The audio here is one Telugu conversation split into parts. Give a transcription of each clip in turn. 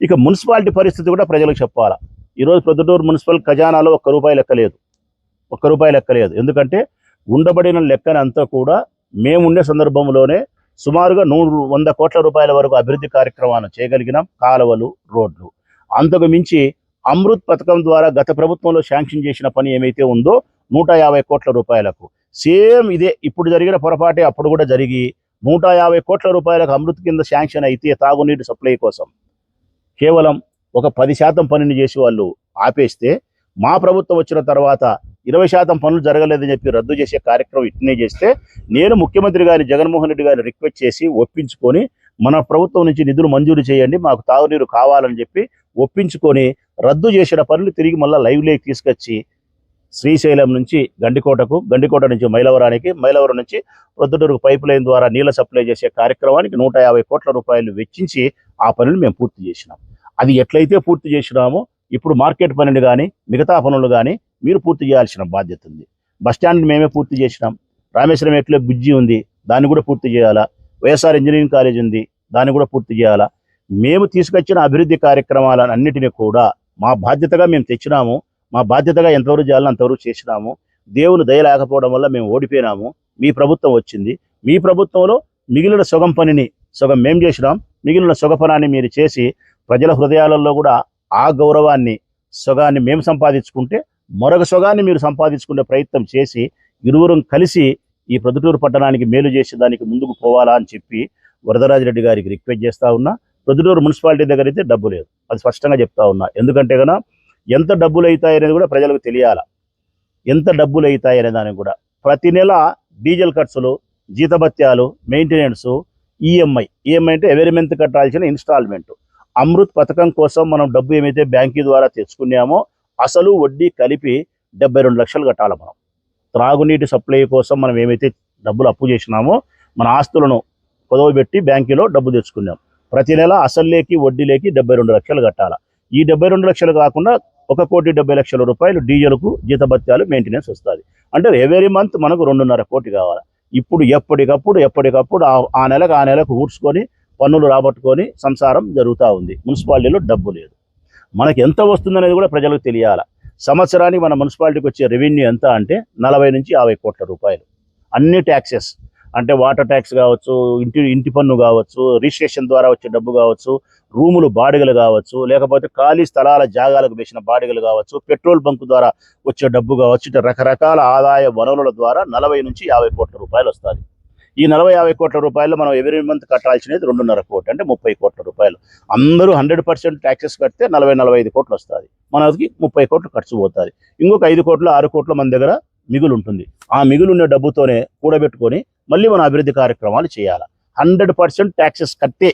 ఇక మున్సిపాలిటీ పరిస్థితి కూడా ప్రజలకు చెప్పాలా. ఈరోజు ప్రొద్దుటూరు మున్సిపల్ ఖజానాలో ఒక్క రూపాయి లెక్కలేదు ఒక్క రూపాయి లెక్కలేదు ఎందుకంటే ఉండబడిన లెక్కన అంతా కూడా మేముండే సందర్భంలోనే సుమారుగా నూరు వంద కోట్ల రూపాయల వరకు అభివృద్ధి కార్యక్రమాలు చేయగలిగినాం కాలువలు రోడ్లు. అంతకు మించి అమృత్ పథకం ద్వారా గత ప్రభుత్వంలో శాంక్షన్ చేసిన పని ఏమైతే ఉందో నూట యాభై కోట్ల రూపాయలకు. సేమ్ ఇదే ఇప్పుడు జరిగిన పొరపాటే అప్పుడు కూడా జరిగి నూట యాభై కోట్ల రూపాయలకు అమృత్ కింద శాంక్షన్ అయితే తాగునీటి సప్లై కోసం. కేవలం ఒక పది శాతం పనిని చేసి వాళ్ళు ఆపేస్తే మా ప్రభుత్వం వచ్చిన తర్వాత ఇరవై శాతం పనులు జరగలేదని చెప్పి రద్దు చేసే కార్యక్రమం ఇట్నే చేస్తే నేను ముఖ్యమంత్రి గారిని జగన్మోహన్ రెడ్డి గారిని రిక్వెస్ట్ చేసి ఒప్పించుకొని మన ప్రభుత్వం నుంచి నిధులు మంజూరు చేయండి మాకు తాగునీరు కావాలని చెప్పి ఒప్పించుకొని రద్దు చేసిన పనులు తిరిగి మళ్ళీ లైవ్లోకి తీసుకొచ్చి శ్రీశైలం నుంచి గండికోటకు గండికోట నుంచి మైలవరానికి మైలవరం నుంచి ప్రొద్దుటూరుకు పైప్ లైన్ ద్వారా నీళ్ళ సప్లై చేసే కార్యక్రమానికి నూట యాభై కోట్ల రూపాయలు వెచ్చించి ఆ పనులు మేము పూర్తి చేసినాం. అది ఎట్లయితే పూర్తి చేసినామో ఇప్పుడు మార్కెట్ పనులు కానీ మిగతా పనులు కానీ మీరు పూర్తి చేయాల్సిన బాధ్యత ఉంది. బస్ మేమే పూర్తి చేసినాం. రామేశ్వరం ఎట్లే బుజ్జి ఉంది దాన్ని కూడా పూర్తి చేయాలా? వైఎస్ఆర్ ఇంజనీరింగ్ కాలేజ్ ఉంది దాన్ని కూడా పూర్తి చేయాలా? మేము తీసుకొచ్చిన అభివృద్ధి కార్యక్రమాలన్నిటిని కూడా మా బాధ్యతగా మేము తెచ్చినాము. మా బాధ్యతగా ఎంతవరకు చేయాలని అంతవరకు చేసినాము. దేవుని దయ లేకపోవడం వల్ల మేము ఓడిపోయినాము. మీ ప్రభుత్వం వచ్చింది. మీ ప్రభుత్వంలో మిగిలిన సొగం పనిని సొగం మేం చేసినాం. మిగిలిన సొగపనాన్ని మీరు చేసి ప్రజల హృదయాలలో కూడా ఆ గౌరవాన్ని సొగాన్ని మేము సంపాదించుకుంటే మరొక సొగాన్ని మీరు సంపాదించుకునే ప్రయత్నం చేసి ఇరువురం కలిసి ఈ ప్రొద్దుటూరు పట్టణానికి మేలు చేసే దానికి ముందుకు పోవాలా అని చెప్పి వరదరాజరెడ్డి గారికి రిక్వెస్ట్ చేస్తా ఉన్నా. ప్రొద్దుటూరు మున్సిపాలిటీ దగ్గర అయితే డబ్బు లేదు. అది స్పష్టంగా చెప్తా ఉన్నా. ఎందుకంటే కనుక ఎంత డబ్బులు అవుతాయి అనేది కూడా ప్రజలకు తెలియాల. ఎంత డబ్బులు అవుతాయి అనే దానికి కూడా. ప్రతి నెల డీజిల్ ఖర్చులు జీతభత్యాలు మెయింటెనెన్స్ ఈఎంఐ. ఈఎంఐ అంటే ఎవరి మంత్ కట్టాల్సిన ఇన్స్టాల్మెంట్. అమృత్ పథకం కోసం మనం డబ్బు ఏమైతే బ్యాంకు ద్వారా తెచ్చుకున్నామో అసలు వడ్డీ కలిపి డెబ్బై రెండు లక్షలు కట్టాలి మనం. త్రాగునీటి సప్లై కోసం మనం ఏమైతే డబ్బులు అప్పు చేసినామో మన ఆస్తులను కుదవబెట్టి బ్యాంకులో డబ్బు తెచ్చుకున్నాం. ప్రతి నెల అసలులేకి వడ్డీలేకి డెబ్బై రెండు లక్షలు కట్టాలి. ఈ డెబ్బై రెండు లక్షలు కాకుండా ఒక కోటి డెబ్బై లక్షల రూపాయలు డీజిల్కు జీతభత్యాలు మెయింటెనెన్స్ వస్తుంది. అంటే ఎవరీ మంత్ మనకు రెండున్నర కోటి కావాలి. ఇప్పుడు ఎప్పటికప్పుడు ఎప్పటికప్పుడు ఆ- ఆ నెలకు ఆ నెలకు ఊడ్చుకొని పన్నులు రాబట్టుకొని సంసారం జరుగుతూ ఉంది. మున్సిపాలిటీలో డబ్బు లేదు. మనకి ఎంత వస్తుందనేది కూడా ప్రజలకు తెలియాలి. సంవత్సరానికి మన మున్సిపాలిటీకి వచ్చే రెవెన్యూ ఎంత అంటే నలభై నుంచి యాభై కోట్ల రూపాయలు. అన్ని ట్యాక్సెస్ అంటే వాటర్ ట్యాక్స్ కావచ్చు ఇంటి ఇంటి పన్ను కావచ్చు రిజిస్ట్రేషన్ ద్వారా వచ్చే డబ్బు కావచ్చు రూములు బాడిగలు కావచ్చు లేకపోతే ఖాళీ స్థలాల జాగాలకు వేసిన బాడిగలు కావచ్చు పెట్రోల్ బంక్ ద్వారా వచ్చే డబ్బు కావచ్చు ఇట్లా రకరకాల ఆదాయ వనరుల ద్వారా నలభై నుంచి యాభై కోట్ల రూపాయలు వస్తుంది ఈ నలభై యాభై కోట్ల రూపాయలు మనం ఎవరి మంత్ కట్టాల్సినది రెండున్నర కోటి అంటే ముప్పై కోట్ల రూపాయలు. అందరూ హండ్రెడ్ పర్సెంట్ ట్యాక్సెస్ కడితే నలభై నలభై ఐదు కోట్లు వస్తుంది మనకి ముప్పై కోట్లు ఖర్చు పోతుంది ఇంకొక ఐదు కోట్లు ఆరు కోట్లు మన దగ్గర మిగులు ఉంటుంది ఆ మిగులు ఉన్న డబ్బుతోనే కూడబెట్టుకొని మళ్ళీ మన అభివృద్ధి కార్యక్రమాలు చేయాలి. హండ్రెడ్ పర్సెంట్ ట్యాక్సెస్ కట్టే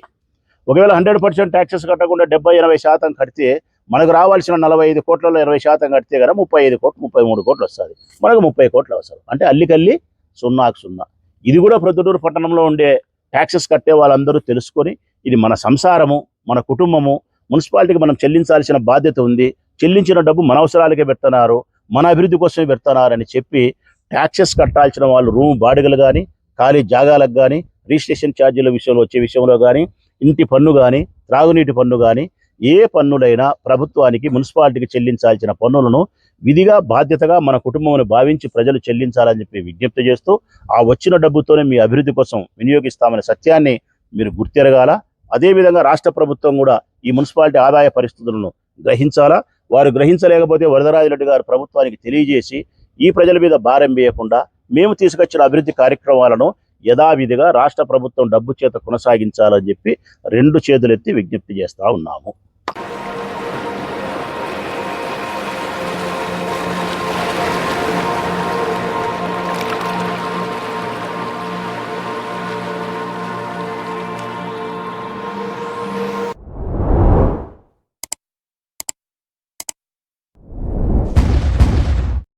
ఒకవేళ హండ్రెడ్ పర్సెంట్ ట్యాక్సెస్ కట్టకుండా డెబ్బై ఎనభై శాతం కడితే మనకు రావాల్సిన నలభై ఐదు కోట్లలో ఇరవై శాతం కడితే కదా ముప్పై ఐదు కోట్లు ముప్పై మూడు కోట్లు వస్తుంది. మనకు ముప్పై కోట్లు అవసరం. అంటే అల్లికల్లి సున్నాకు సున్నా. ఇది కూడా ప్రొద్దుటూరు పట్టణంలో ఉండే ట్యాక్సెస్ కట్టే వాళ్ళందరూ తెలుసుకొని ఇది మన సంసారము మన కుటుంబము మున్సిపాలిటీకి మనం చెల్లించాల్సిన బాధ్యత ఉంది. చెల్లించిన డబ్బు మన అవసరాలకే పెడుతున్నారు మన అభివృద్ధి కోసమే పెడుతున్నారని చెప్పి ట్యాక్సెస్ కట్టాల్సిన వాళ్ళు రూమ్ బాడిగలు కానీ ఖాళీ జాగాలకు కానీ రిజిస్ట్రేషన్ ఛార్జీల విషయంలో వచ్చే విషయంలో కానీ ఇంటి పన్ను కానీ త్రాగునీటి పన్ను కానీ ఏ పన్నులైనా ప్రభుత్వానికి మున్సిపాలిటీకి చెల్లించాల్సిన పన్నులను విధిగా బాధ్యతగా మన కుటుంబం భావించి ప్రజలు చెల్లించాలని చెప్పి విజ్ఞప్తి చేస్తూ ఆ వచ్చిన డబ్బుతోనే మీ అభివృద్ధి కోసం వినియోగిస్తామనే సత్యాన్ని మీరు గుర్తెరగాల? అదేవిధంగా రాష్ట్ర ప్రభుత్వం కూడా ఈ మున్సిపాలిటీ ఆదాయ పరిస్థితులను గ్రహించాలా? వారు గ్రహించలేకపోతే వరదరాజు రెడ్డి గారు ప్రభుత్వానికి తెలియజేసి ఈ ప్రజల మీద భారం వేయకుండా మేము తీసుకొచ్చిన అభివృద్ధి కార్యక్రమాలను యథావిధిగా రాష్ట్ర ప్రభుత్వం డబ్బు చేత కొనసాగించాలని చెప్పి రెండు చేతులెత్తి విజ్ఞప్తి చేస్తూ ఉన్నాము.